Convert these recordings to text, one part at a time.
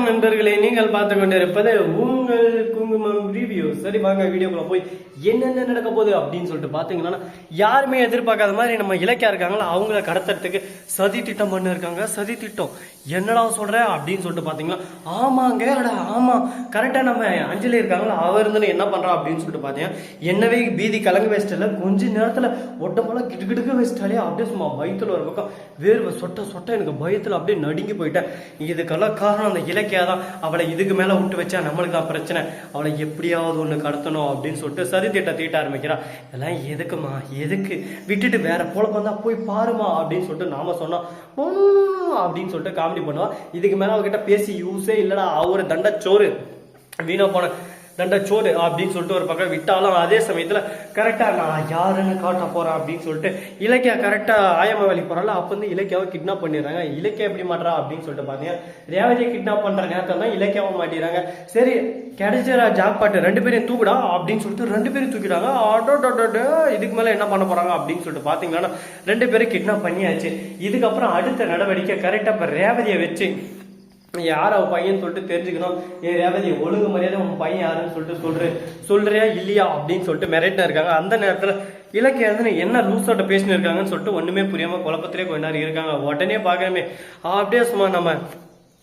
வணக்கம் நண்பர்களே நீங்கள் பார்த்து கொண்டிருப்பது உங்கள் குங்குமம் ரிவ்யூ சரி வாங்க வீடியோக்குள்ள போய் என்னென்ன நடக்க போகுது அப்படின்னு சொல்லிட்டு பார்த்தீங்கன்னா யாருமே எதிர்பார்க்காத மாதிரி நம்ம இலக்கியா இருக்காங்களா? அவங்கள கடத்துறதுக்கு சதி திட்டம் பண்ண இருக்காங்க சதி திட்டம். என்னடா சொல்ற அப்படின்னு சொல்லிட்டு பாத்தீங்கன்னா ஆமாங்க அட ஆமா. கரெக்டா நம்ம அஞ்சலி இருக்காங்களா? அவர் இருந்து என்ன பண்றா அப்படின்னு சொல்லிட்டு பாத்தீங்கன்னா என்னவே பீதி கலங்க வச்சிட்டல கொஞ்ச நேரத்துல ஒட்டமெல்லாம் கிட்டுக்கிட்டுக்க வச்சிட்டாலே அப்படியே சும்மா பயத்துல ஒரு பக்கம் வேர்வை சொட்ட சொட்ட எனக்கு பயத்துல அப்படியே நடுங்கி போயிட்டேன். இதுக்கெல்லாம் காரணம் அந்த இலக்கிய கிடைக்காதான் அவளை இதுக்கு மேல விட்டு வச்சா நம்மளுக்கு தான் பிரச்சனை. அவளை எப்படியாவது ஒண்ணு கடத்தணும் அப்படின்னு சொல்லிட்டு சரி திட்ட தீட்ட ஆரம்பிக்கிறான் இதெல்லாம் எதுக்குமா? எதுக்கு? விட்டுட்டு வேற போல வந்தா போய் பாருமா அப்படின்னு சொல்லிட்டு நாம சொன்னோம் அப்படின்னு சொல்லிட்டு காமெடி பண்ணுவா. இதுக்கு மேல அவகிட்ட பேசி யூஸே இல்லடா அவரு தண்டச்சோறு. வீணா போன தண்டச்சோறு அப்படின்னு சொல்லிட்டு ஒரு பக்கம் விட்டாலும் அதே சமயத்தில் கரெக்டாக நான் யாருன்னு காட்ட போகிறேன் அப்படின்னு சொல்லிட்டு இலக்கியா கரெக்டாக ஆயம வேலைக்கு போகிறாள் அப்போ வந்து இலக்கியாவை கிட்னாப் பண்ணிடுறாங்க. இலக்கியா எப்படி மாட்றா அப்படின்னு சொல்லிட்டு பார்த்தீங்கன்னா ரேவதியை கிட்னாப் பண்ணுற நேரத்தில் தான் இலக்கியாவை மாட்டிடுறாங்க. சரி கிடைச்சிடா ஜாப் பாட்டு ரெண்டு பேரையும் தூக்குடா அப்படின்னு சொல்லிட்டு ரெண்டு பேரும் தூக்கிட்டாங்க ஆட்டோ இதுக்கு மேலே என்ன பண்ண போகிறாங்க அப்படின்னு சொல்லிட்டு பாத்தீங்கன்னா ரெண்டு பேரும் கிட்னாப் பண்ணியாச்சு. இதுக்கப்புறம் அடுத்த நடவடிக்கை கரெக்டாக இப்போ ரேவதியை வச்சு யார் அவன் பையன் சொல்லிட்டு தெரிஞ்சுக்கணும்? ஏ ரேவதி ஒழுங்கு மரியாதை உன் பையன் யாருன்னு சொல்லிட்டு சொல்ற. சொல்றியா இல்லையா அப்படின்னு சொல்லிட்டு மிரட்டின இருக்காங்க. அந்த நேரத்தில் இலக்கிய வந்து என்ன லூசோட்ட பேசினு இருக்காங்கன்னு சொல்லிட்டு ஒண்ணுமே புரியாம குழப்பத்திலே கொஞ்ச நேரம் இருக்காங்க. உடனே பார்க்கணுமே. அப்படியே சும்மா நம்ம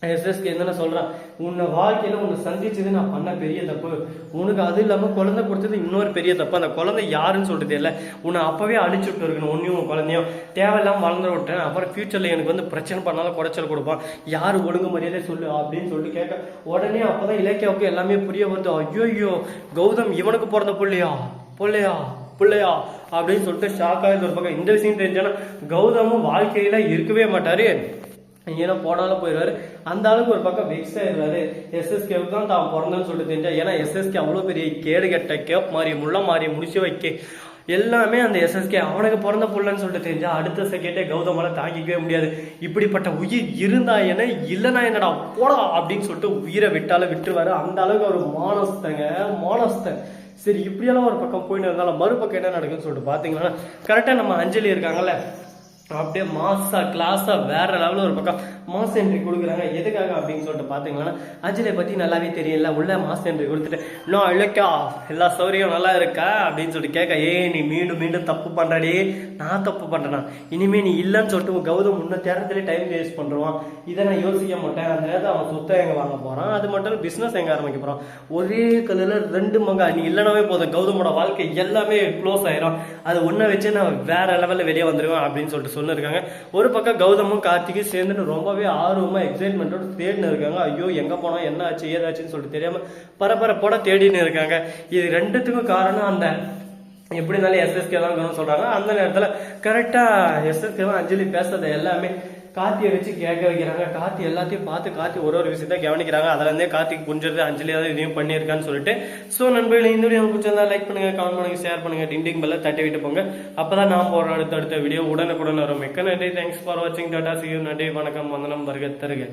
எஸ்எஸ்கே என்ன சொல்றான் உன்னை வாழ்க்கையில உன்னை சந்திச்சது நான் பண்ண பெரிய தப்பு. உனக்கு அது இல்லாம குழந்தை கொடுத்தது இன்னொரு பெரிய தப்பு. அந்த குழந்தை யாருன்னு சொல்லிட்டு தெரியல உன்னை அப்பவே அழிச்சு விட்டு இருக்கணும் உன்னையும் உன் குழந்தையும். தேவையில்லாம வளர்ந்து விட்டேன் அப்புறம் ஃபியூச்சர்ல எனக்கு வந்து பிரச்சனை பண்ணாலும் குறைச்சல் கொடுப்பான். யாரு ஒழுங்கு மரியாதை சொல்லு அப்படின்னு சொல்லிட்டு கேட்க உடனே அப்பதான் இலக்கியாவுக்கு எல்லாமே புரிய வருது ஐயோ ஐயோ கௌதம் இவனுக்கு பிறந்த புள்ளையா? புள்ளையா? பிள்ளையா? அப்படின்னு சொல்லிட்டு ஷாக்காக ஆகுது ஒரு பக்கம். இந்த விஷயம் தெரிஞ்சானா கௌதமும் வாழ்க்கையில இருக்கவே மாட்டாரு. ஏன்னா போனாலும் போயிடுவாரு. அந்த அளவுக்கு ஒரு பக்கம் வெக்ஸ் ஆயிடுறாரு எஸ்எஸ்கேவுக்கு தான் தான் பிறந்தேன்னு சொல்லிட்டு தெரிஞ்சா ஏன்னா எஸ்எஸ்கே அவ்வளோ பெரிய கேடு கெட்ட கேப் மாதிரி முள்ள மாதிரி முடிச்சு வைக்க. எல்லாமே அந்த எஸ்எஸ்கே அவனுக்கு பிறந்த புள்ளன்னு சொல்லிட்டு தெரிஞ்சா அடுத்த செகண்டே கௌதமால தாங்கிக்கவே முடியாது. இப்படிப்பட்ட உயிர் இருந்தா என்ன இல்லைனா என்னடா போடா அப்படின்னு சொல்லிட்டு உயிரை விட்டாலும் விட்டுருவாரு. அந்த அளவுக்கு அவர் மானஸ்தங்க மானஸ்தன். சரி இப்படியெல்லாம் ஒரு பக்கம் போயிட்டு இருந்தாலும் மறுபக்கம் என்ன நடக்குன்னு சொல்லிட்டு பார்த்தீங்கன்னா கரெக்டாக நம்ம அஞ்சலி இருக்காங்கல்ல அப்படியே மாசா கிளாஸா வேற லெவலில் ஒரு பக்கம் மாஸ் என்ட்ரி கொடுக்குறாங்க. எதுக்காக அப்படின்னு சொல்லிட்டு பார்த்தீங்கன்னா அஜிலை பத்தி நல்லாவே தெரியல. உள்ள மாஸ் என்ட்ரி கொடுத்துட்டு நான் இல்லக்கா எல்லா சௌரியம் நல்லா இருக்கா? அப்படின்னு சொல்லிட்டு கேட்க ஏ நீ மீண்டும் மீண்டும் தப்பு பண்றடே. நான் தப்பு பண்றேனா? இனிமே நீ இல்லைன்னு சொல்லிட்டு கௌதம் முன்ன தேரத்திலே டைம் வேஸ்ட் பண்றான் இதை நான் யோசிக்க மாட்டேன். அந்த நேரத்தில் அவன் சொத்தை எங்க வாங்க போறான்? அது மட்டும் பிசினஸ் எங்க ஆரம்பிக்க போறான்? ஒரே கல்லுல ரெண்டு மங்கா. நீ இல்லைனாவே போதும். கௌதமோட வாழ்க்கை எல்லாமே க்ளோஸ் ஆயிரும். அது ஒன்றை வச்சு நான் வேற லெவல்ல வெளியே வந்துருவேன் அப்படின்னு சொல்லிட்டு சொல்லிருக்காங்க ஒரு பக்கம் கௌதமும் கார்த்திகும் சேர்ந்துட்டு ரொம்பவே ஆர்வமாக எக்ஸைட்மெண்ட்டோட தேடினு இருக்காங்க. ஐயோ எங்கே போனோம்? என்ன ஆச்சு? ஏதாச்சுன்னு சொல்லிட்டு தெரியாமல் பரபரப்போட தேடின்னு இருக்காங்க. இது ரெண்டுத்துக்கும் காரணம் அந்த எப்படி இருந்தாலும் எஸ்எஸ்கே தான் இருக்கணும்னு அந்த நேரத்தில் கரெக்டாக எஸ்எஸ்கே அஞ்சலி பேசுறது எல்லாமே. கார்த்தியை வச்சு கேட்க வைக்கிறாங்க. கார்த்தி எல்லாத்தையும் பார்த்து கார்த்தி ஒரு ஒரு விஷயத்த கவனிக்கிறாங்க. அதுல இருந்தே கார்த்திக் புரிஞ்சது அஞ்சலி ஏதாவது இதையும் பண்ணியிருக்கான்னு சொல்லிட்டு. ஸோ நண்பர்களே இந்த வீடியோ பிடிச்சிருந்தா லைக் பண்ணுங்க கமெண்ட் பண்ணுங்க ஷேர் பண்ணுங்க டிண்டிங் பெல்ல தட்டி விட்டு போங்க. அப்பதான் நான் போற அடுத்த அடுத்த வீடியோ உடனுக்குடன் வரும். மிக்க நன்றி. தேங்க்ஸ் ஃபார் வாட்சிங் டாடா சி நன்றி. வணக்கம். வந்தனம் வருக தருக.